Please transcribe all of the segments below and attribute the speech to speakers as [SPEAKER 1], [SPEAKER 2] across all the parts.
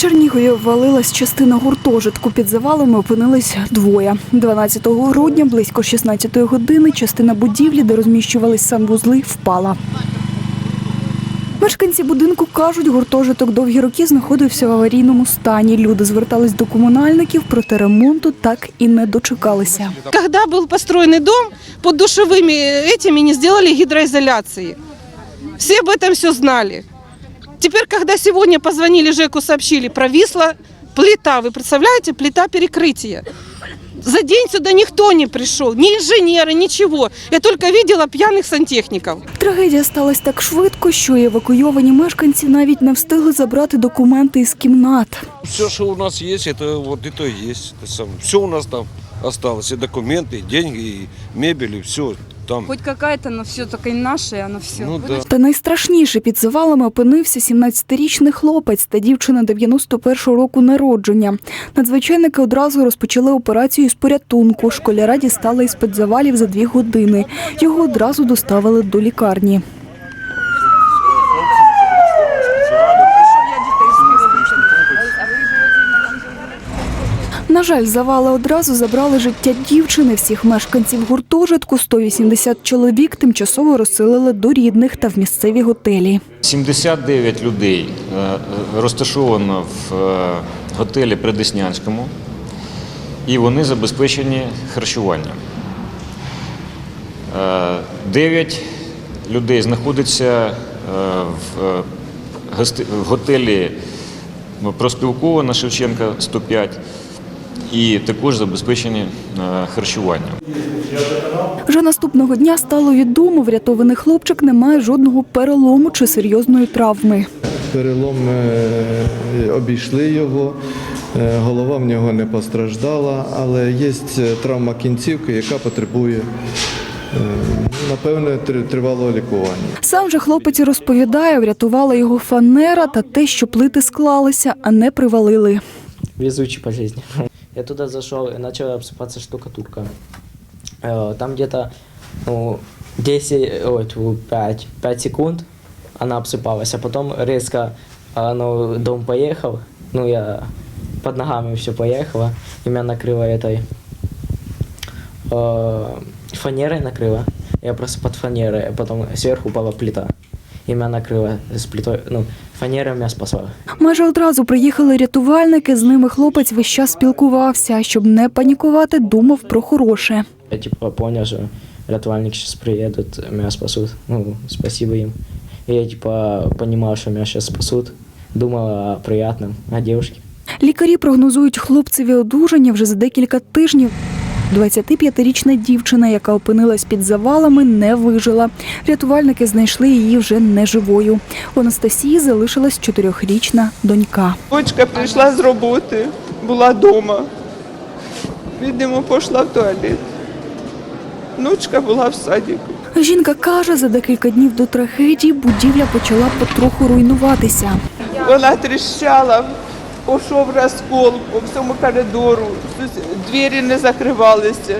[SPEAKER 1] Чернігові ввалилась частина гуртожитку. Під завалами опинились двоє. 12 грудня близько 16 години частина будівлі, де розміщувались санвузли, впала. Мешканці будинку кажуть, гуртожиток довгі роки знаходився в аварійному стані. Люди звертались до комунальників, проте ремонту так і не дочекалися.
[SPEAKER 2] Когда был построенный дом, под душевыми этими не сделали гидроизоляции. Все об этом все знали. Теперь, когда сегодня позвонили ЖЭКу, сообщили, провисла плита. Вы представляете, плита перекрытия. За день сюда никто не пришел, ни инженеры, ничего. Я только видела пьяных сантехников.
[SPEAKER 1] Трагедія сталася так швидко, що і евакуйовані мешканці навіть не встигли забрати документи із кімнат.
[SPEAKER 3] Все, что у нас есть, это вот это и есть. Это сам. Все у нас там осталось. И документы, и деньги, и мебель, и все там.
[SPEAKER 4] Хоть какая-то, но все таки наше, оно все.
[SPEAKER 3] Ну да.
[SPEAKER 1] Та найстрашніше під завалами опинився 17-річний хлопець та дівчина 91-го року народження. Надзвичайники одразу розпочали операцію з порятунку. Школяра дістали із під завалів за дві години. Його одразу доставили до лікарні. На жаль, завали одразу забрали життя дівчини. Всіх мешканців гуртожитку 180 чоловік тимчасово розселили до рідних та в місцеві готелі.
[SPEAKER 5] 79 людей е, розташовано в е, готелі Предеснянському, і вони забезпечені харчуванням. 9 людей знаходяться е, в е, гости- в готелі Проспілкована Шевченка 105 і також забезпечені е, харчуванням.
[SPEAKER 1] Вже наступного дня стало відомо, врятований хлопчик не має жодного перелому чи серйозної травми.
[SPEAKER 6] Перелом е, обійшли його, е, голова в нього не постраждала, але є травма кінцівки, яка потребує напевне тривалого лікування.
[SPEAKER 1] Сам же хлопець розповідає, врятувала його фанера та те, що плити склалися, а не привалили.
[SPEAKER 7] везучий по жизни. Я туда зашел и начала обсыпаться штукатурка. Э, Там где-то ну, 10, ой, тьфу, 5, 5 секунд она обсыпалась, а потом резко а, ну, дом поехал, ну я под ногами все поехало, и меня накрыло этой э, фанерой накрыло. Я просто под фанерой, а потом сверху упала плита. И меня накрыло с плитой, ну, фанера меня спасла.
[SPEAKER 1] Майже одразу приїхали рятувальники. З ними хлопець весь час спілкувався. Щоб не панікувати, думав про хороше.
[SPEAKER 7] Я типа понял, что рятувальники сейчас приедут, меня спасут. Ну, спасибо. И я типа понимал, что меня сейчас спасут. Думал о приятном, о.
[SPEAKER 1] Лікарі прогнозують хлопцеві одужання вже за декілька тижнів. 25-річна дівчина, яка опинилась під завалами, не вижила. Рятувальники знайшли її вже неживою. У Анастасії залишилась чотирьохрічна донька.
[SPEAKER 8] Дочка прийшла з роботи, була вдома. Видимо, пішла в туалет. Внучка була в садіку.
[SPEAKER 1] Жінка каже, за декілька днів до трагедії будівля почала потроху руйнуватися.
[SPEAKER 8] Вона тріщала, пішов розкол по всьому коридору, двері не закривалися.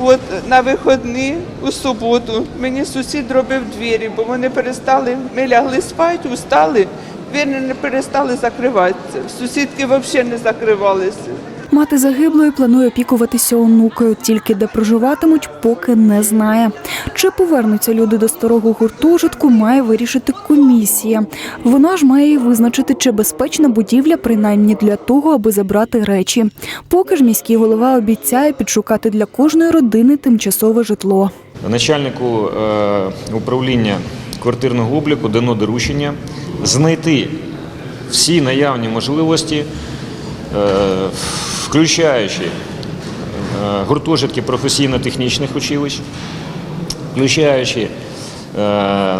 [SPEAKER 8] От на вихідні у суботу мені сусід робив двері, бо вони перестали, ми лягли спати, устали, двері не перестали закриватися. Сусідки взагалі не закривалися.
[SPEAKER 1] Мати загиблої планує опікуватися онукою, тільки де проживатимуть, поки не знає. Чи повернуться люди до старого гуртожитку, має вирішити комісія. Вона ж має визначити, чи безпечна будівля, принаймні для того, аби забрати речі. Поки ж міський голова обіцяє підшукати для кожної родини тимчасове житло.
[SPEAKER 5] Начальнику е, управління квартирного обліку дано доручення знайти всі наявні можливості, е, включаючи е, гуртожитки професійно-технічних училищ, включаючи е,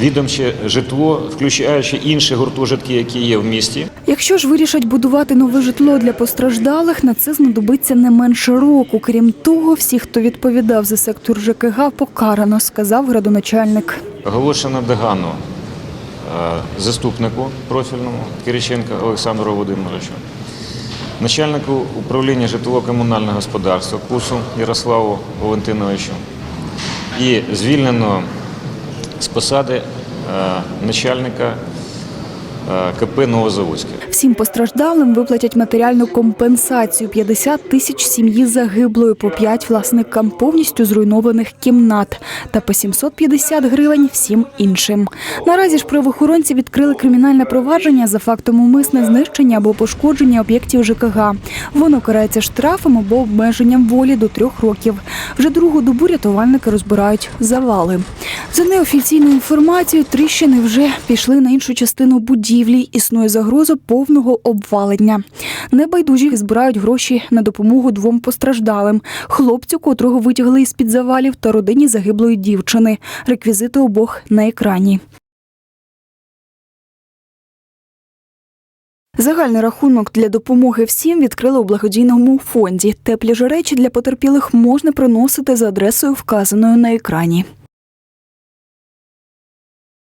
[SPEAKER 5] відомче житло, включаючи інші гуртожитки, які є в місті.
[SPEAKER 1] Якщо ж вирішать будувати нове житло для постраждалих, на це знадобиться не менше року. Крім того, всі, хто відповідав за сектор ЖКГ, покарано, сказав градоначальник.
[SPEAKER 5] Оголошено догану е, заступнику профільному Кириченка Олександру Володимировичу, начальнику управління житлово-комунального господарства Кусу Ярославу Валентиновичу і звільнено з посади е, начальника е, КП Новозаводське.
[SPEAKER 1] Всім постраждалим виплатять матеріальну компенсацію 50 тисяч сім'ї загиблої, по 5 власникам повністю зруйнованих кімнат та по 750 гривень всім іншим. Наразі ж правоохоронці відкрили кримінальне провадження за фактом умисне знищення або пошкодження об'єктів ЖКГ. Воно карається штрафом або обмеженням волі до трьох років. Вже другу добу рятувальники розбирають завали. За неофіційною інформацією, тріщини вже пішли на іншу частину будівлі. Існує загроза повного обвалення. Небайдужі збирають гроші на допомогу двом постраждалим: хлопцю, котрого витягли із під завалів, та родині загиблої дівчини. Реквізити обох на екрані. Загальний рахунок для допомоги всім відкрили у благодійному фонді. Теплі ж речі для потерпілих можна приносити за адресою, вказаною на екрані.